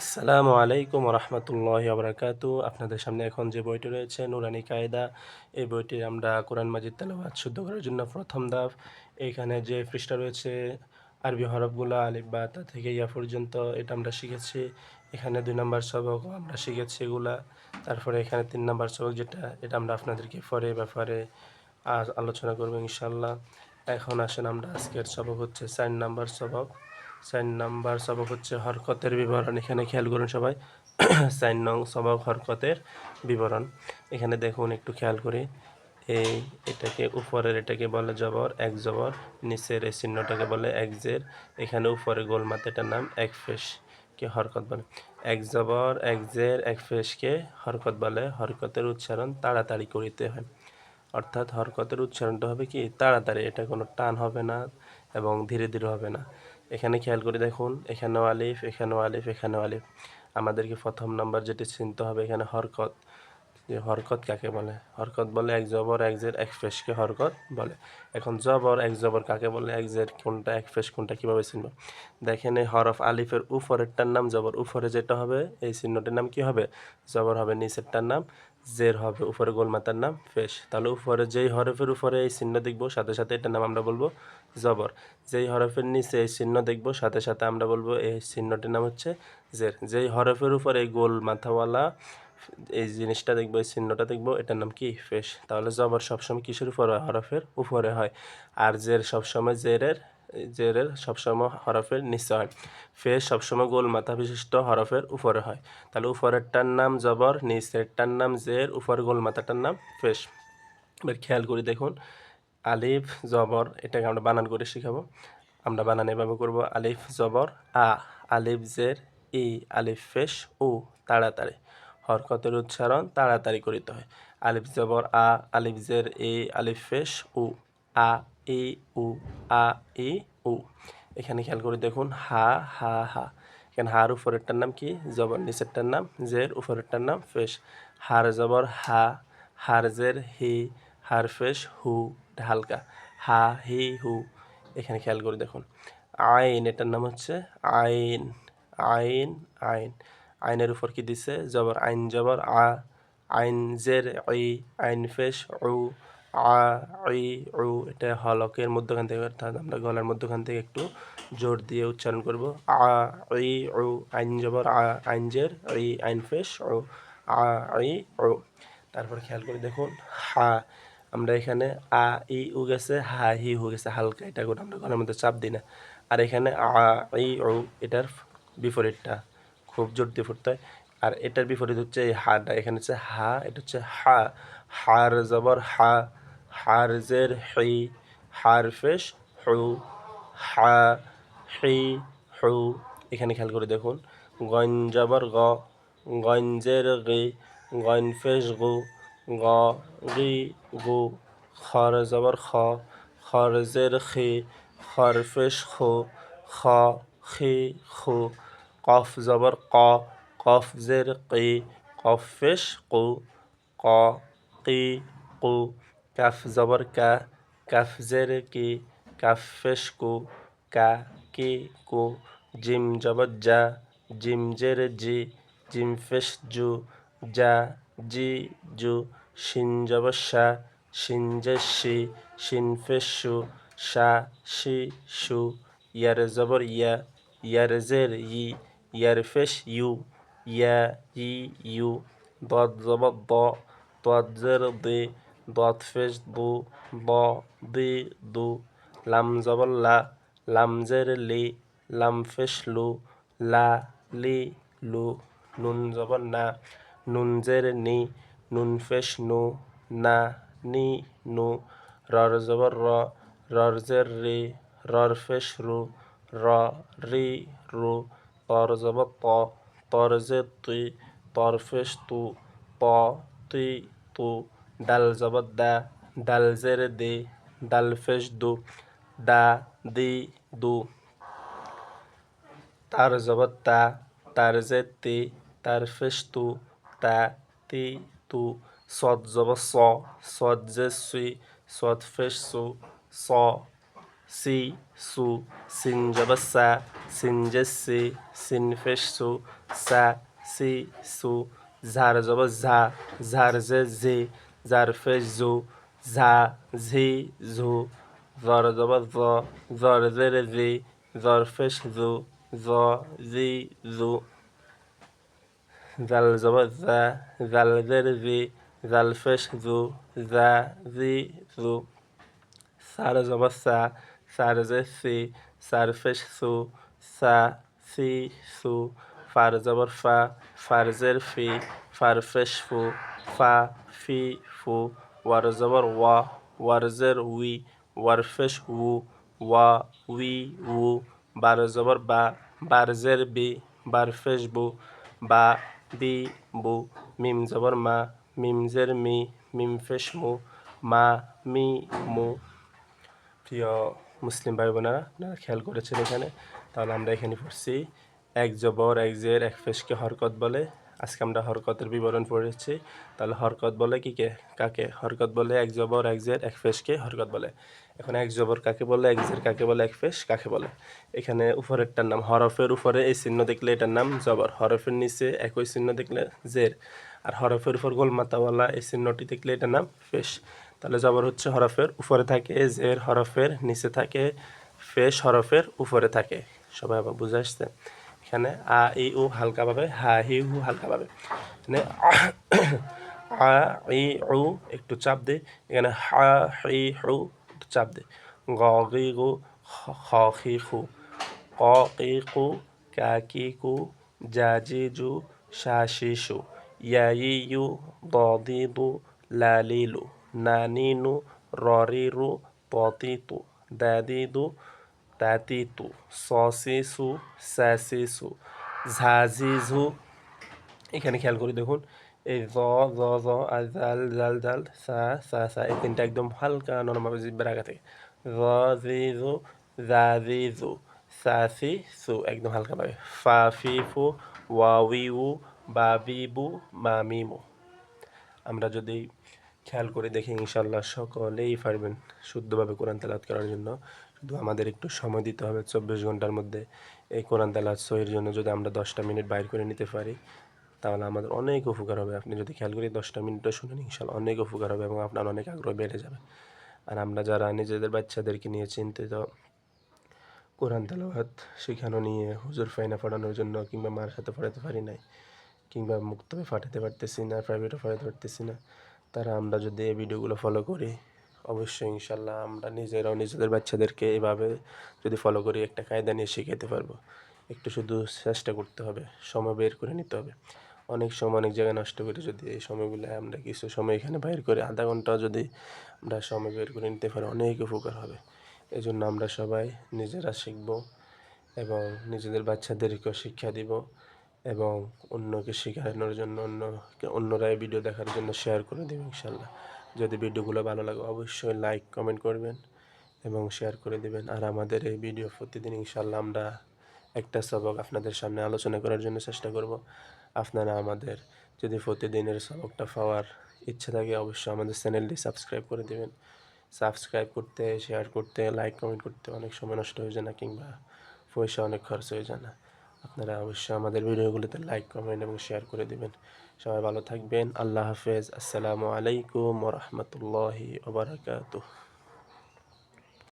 আসসালামু আলাইকুম রহমতুল্লাহ আবরাকাতু আপনাদের সামনে এখন যে বইটি রয়েছে, নুরানি কায়দা, এই বইটি আমরা কোরআন মাজিদ তেলাওয়াত শুদ্ধ করার জন্য প্রথম ধাপ। এখানে যে পৃষ্ঠা রয়েছে, আরবি হরফগুলো আলিফ বা তা থেকে ইয়া পর্যন্ত, এটা আমরা শিখেছি। এখানে দুই নম্বর সবক আমরা শিখেছি এগুলা। তারপরে এখানে তিন নম্বর সবক যেটা, এটা আমরা আপনাদেরকে পরে ব্যাপারে আলোচনা করব ইনশাল্লাহ এখন আসেন আমরা আজকের সবক হচ্ছে চার নাম্বার সবক। চার নাম্বার সবক হচ্ছে হরকতের বিবরণ। এখানে খেয়াল করুন সবাই। চার নং সবক হরকতের বিবরণ। এখানে দেখুন একটু খেয়াল করি। এই এটাকে উপরের এটাকে বলে জবর, এক জবর। নিচের এই চিহ্নটাকে বলে এক জের। এখানে উপরে গোল মাথাটার নাম এক ফেস কে হরকত বলে। এক জবর, এক জের, এক ফেসকে হরকত বলে। হরকতের উচ্চারণ তাড়াতাড়ি করিতে হয়। অর্থাৎ হরকতের উচ্চারণটা হবে কি? তাড়াতাড়ি। এটা কোনো টান হবে না এবং ধীরে ধীরে হবে না। এখানে খেয়াল করে দেখুন, এখানেও আলিফ এখানেও আলিফ এখানেও আলিফ। আমাদেরকে প্রথম নাম্বার যেটি চিনতে হবে এখানে হরকত। যে হরকত কাকে বলে? হরকত বলে এক জবর, এক জের, এক ফেসকে হরকত বলে। এখন জবর, এক জবর কাকে বলে? এক জের কোনটা, এক ফেস কোনটা কীভাবে চিনব? দেখেন এই হরফ আলিফের উপরেরটার নাম জবর। উপরে যেটা হবে, এই চিহ্নটির নাম কি হবে? জবর হবে, নিচেরটার নাম জের হবে, উপরে গোলমাতার নাম ফেস তাহলে উপরে যেই হরফের উপরে এই চিহ্ন দেখব, সাথে সাথে এটার নাম আমরা বলব জবর। যেই হরফের নিচে এই চিহ্ন দেখব, সাথে সাথে আমরা বলব এই চিহ্নটির নাম হচ্ছে জের। যেই হরফের উপরে এই গোল মাথাওয়ালা এই জিনিসটা দেখব, এই চিহ্নটা দেখব, এটার নাম কি? ফেস তাহলে জবর সবসময় কিসের উপরে হরফের উপরে হয়। আর জের সবসময় জেরের জেরের সবসময় হরফের নিচে হয়। ফেস সবসময় গোল মাথা বিশিষ্ট হরফের উপরে হয়। তাহলে উপরেরটার নাম জবর, নিচেরটার নাম জের উপরে গোল মাথাটার নাম ফেস। এবার খেয়াল করি দেখুন, আলিফ, জবর, এটাকে আমরা বানান করে শিখাবো। আমরা বানান এভাবে করব আলিফ, জবর, আ, আলিফ, জের, ই, আলিফ, ফেস ও তাড়াতাড়ি। হরকতের উচ্চারণ তাড়াতাড়ি করিতে হয়। আলিফ, জবর, আ, আলিফ, জের এ আলিফ, ফেস, উ, আ ই উ, আ ই উ। এখানে খেয়াল করে দেখুন, হা হা হা। এখানে হার উপরেরটার নাম কি? জবর নিচেরটার নাম। জের উপরেরটার নাম ফেস হার জবর, হা। হার জের, হি। হার ফেস হু হালকা। হা, হি, হু। এখানে খেয়াল করে দেখুন। আইন, এটার নাম হচ্ছে আইন। আইন আইন। আইনের উপর কি দিছে? জবর, আইন জবর, আ। আইন জের, ই। আইন ফেস উ। আ ই উ এটা হলকের মধ্যখান থেকে, অর্থাৎ আমরা গলার মধ্যখান থেকে একটু জোর দিয়ে উচ্চারণ করব। আ ই উ আইন জবর আ আইন জের, ই, আইন ফেস উ আ ই তারপর খেয়াল করে দেখুন, হা, আমরা এখানে আ ই উ গেছে হা হি হু গেছে, হালকা, এটা করে আমরা গলার মধ্যে চাপ দিই না। আর এখানে আ ই উ এটার বিপরীতটা, খুব জোর দিয়ে ফুটতে হয়। আর এটার বিপরীত হচ্ছে এই হাটা, এখানে হচ্ছে হা, এটা হচ্ছে হা, হার জবর হা, হার জের হি হার ফেস হু, হা হি হু। এখানে খেয়াল করে দেখুন, গন জবর গ গঞ্জের গি, গন ফেস গু, গ গি গু, খর জবর খ খরজের খি খরফেশ খো, খ খি খু, কফ জবর ক কফ জের কি কফ ফেশ কু ক কি কু কাফ জবর কা কাফ জের কি কাফ ফেশ কু কা কি কু জিম জবর যা জিম জের জি জিম ফেশ জু যা জি জু শিন জবর শা শিন জের শি শিন ফেশ শু শা শি শু ইয়ার জবর ইয়া ইয়ার জের ই ইয়ার ফেশ ইউ ইয়া ই ইউ দদ জবর দ দদ জের দে দদ ফেশ দু দ দি দু লাম জবর লা লাম জের লি লাম ফেশ লু লা লি লু নুন জবর না নুন জের নি নুন ফেশ নু না নি নু রর জবর র রর জের রি রর ফেশ রু র রি রু তর জবর ত তর জের তুই তর ফেশ তু ত তুই তু ডাল জবর দা ডাল জের দে ডাল ফেশ দু দা দি দু তার জবর তা তার জের তে তার ফেশ তু তা তি তু সদ জবর স সদ জের সুই সদ ফেশ সু স সি, সু সিন জবর সা সিন জেসি সিন ফেশ সু, সা, সি সু ঝার জবর ঝা ঝার জে জি ঝার ফেশ জু ঝা ঝি ঝু ঝর জবর জ ঝর জের জি ঝর ফেশ জু জ জি জু জাল জবর জা জাল জের জি জাল ফেশ জু জা জি জু সার জবর সা সার জে সি সু সা সি ফার জবর ফা ফার জের ফি ফার ফেশ ফু ফা ফি ফু ওয়ার জবর ওয়া ওয়ার জের উই ওয়ার উ ওয়া উই উ বার জবর বা বার জের বি বার বু বা বি বু মিম জবর মা মিমজের মি মিমফেছ মু মা মি মু প্রিয় মুসলিম ভাই বোনেরা আপনারা খেয়াল করেছেন এখানে? তাহলে আমরা এখানে পড়ছি, এক জবর, এক জের, এক ফেসকে হরকত বলে। আজকে আমরা হরকতের বিবরণ পড়েছি। তাহলে হরকত বলে কি কে? কাকে? হরকত বলে এক জবর, এক জের, এক ফেসকে হরকত বলে। এখন এক জবর কাকে বলে, এক জের কাকে বলে, এক ফেস কাকে বলে? এখানে উপরেরটার নাম হরফের উপরে এই চিহ্ন দেখলে এটার নাম জবর। হরফের নিচে একই চিহ্ন দেখলে জের। আর হরফের উপর গোলমাতাওয়ালা এই চিহ্নটি দেখলে এটার নাম ফেস। তাহলে জবর হচ্ছে হরফের উপরে থাকে জের হরফের নিচে থাকে ফেস হরফের উপরে থাকে। সবাই আবার বুঝে আসছে? এখানে আ, ই, উ হালকাভাবে হা, হি, হু হালকাভাবে এখানে আ, ই, উ একটু চাপ দে, এখানে হা, হি, হু একটু চাপ দে। গ, গি, গু, খ, খি খু ক কি কু, কা, কি, কু, জা, জি, জু শা she shoe yeah, E you দ, দি, দু, লা, লি, লু। না নি নু র রি রু ত তি তু দা দি দু তাতিতু সসিসু স্যাসিসু ঝাঝিঝু। এখানে খেয়াল করে দেখুন। এই জ জ জ আর জাল জাল জাল সা সা সা এই তিনটা একদম হালকা নরমভাবে জিব্বার আগা থেকে। জ জি জু জা জি জু সা, সি একদম হালকাভাবে ফা, ফি, ফু, ওয়া, উই, উ, বা, বি, বু, মা, মি, মু। আমরা যদি খেয়াল করে দেখে ইনশাল্লাহ সকলেই পারবেন শুদ্ধভাবে কোরআন তেলাত করার জন্য। শুধু আমাদের একটু সময় দিতে হবে চব্বিশ ঘণ্টার মধ্যে এই কোরআন তেলাত সহির জন্য। যদি আমরা দশটা মিনিট বাইর করে নিতে পারি, তাহলে আমাদের অনেক উপকার হবে। আপনি যদি খেয়াল করি দশটা মিনিটও শুনেন ইনশাল্লাহ অনেক উপকার হবে এবং আপনার অনেক আগ্রহ বেড়ে যাবে। আর আমরা যারা নিজেদের বাচ্চাদেরকে নিয়ে চিন্তিত, কোরআন তেলাওয়াত শেখানো নিয়ে হুজুর ফাইনা পড়ানোর জন্য কিংবা মার সাথে পড়াতে পারি নাই, কিংবা মুক্তবে ফাটাতে পারতেছি না প্রাইভেটে পড়াতে পারতেছি না তারা আমরা যদি এই ভিডিওগুলো ফলো করি, অবশ্যই ইনশাল্লাহ আমরা নিজেরাও নিজেদের বাচ্চাদেরকে এভাবে যদি ফলো করি, একটা কায়দা নিয়ে শিখাতে পারব। একটু শুধু চেষ্টা করতে হবে, সময় বের করে নিতে হবে। অনেক সময় অনেক জায়গায় নষ্ট করি যদি এই সময়গুলো আমরা কিছু সময় এখানে বাইর করে, আধা ঘণ্টা যদি আমরা সময় বের করে নিতে পারি, অনেক উপকার হবে। এই জন্য আমরা সবাই নিজেরা শিখব এবং নিজেদের বাচ্চাদেরকেও শিক্ষা দিব। এবং অন্যকে শেখানোর জন্য অন্য অন্যরা এই ভিডিও দেখার জন্য শেয়ার করে দেবে ইনশাল্লাহ যদি ভিডিওগুলো ভালো লাগে, অবশ্যই লাইক কমেন্ট করবেন এবং শেয়ার করে দেবেন। আর আমাদের এই ভিডিও প্রতিদিন ইনশাল্লাহ আমরা একটা সবক আপনাদের সামনে আলোচনা করার জন্য চেষ্টা করব। আপনারা আমাদের যদি প্রতিদিনের সবকটা পাওয়ার ইচ্ছা থাকে, অবশ্যই আমাদের চ্যানেলটি সাবস্ক্রাইব করে দেবেন। সাবস্ক্রাইব করতে শেয়ার করতে লাইক কমেন্ট করতে অনেক সময় নষ্ট হয়ে যায় না, কিংবা পয়সা অনেক খরচ হয়ে যায় না। আপনারা অবশ্যই আমাদের ভিডিওগুলোতে লাইক কমেন্ট এবং শেয়ার করে দিবেন। সবাই ভালো থাকবেন। আল্লাহ হাফেজ। আসসালামু আলাইকুম রহমতুল্লাহি ওবরাকাতুহ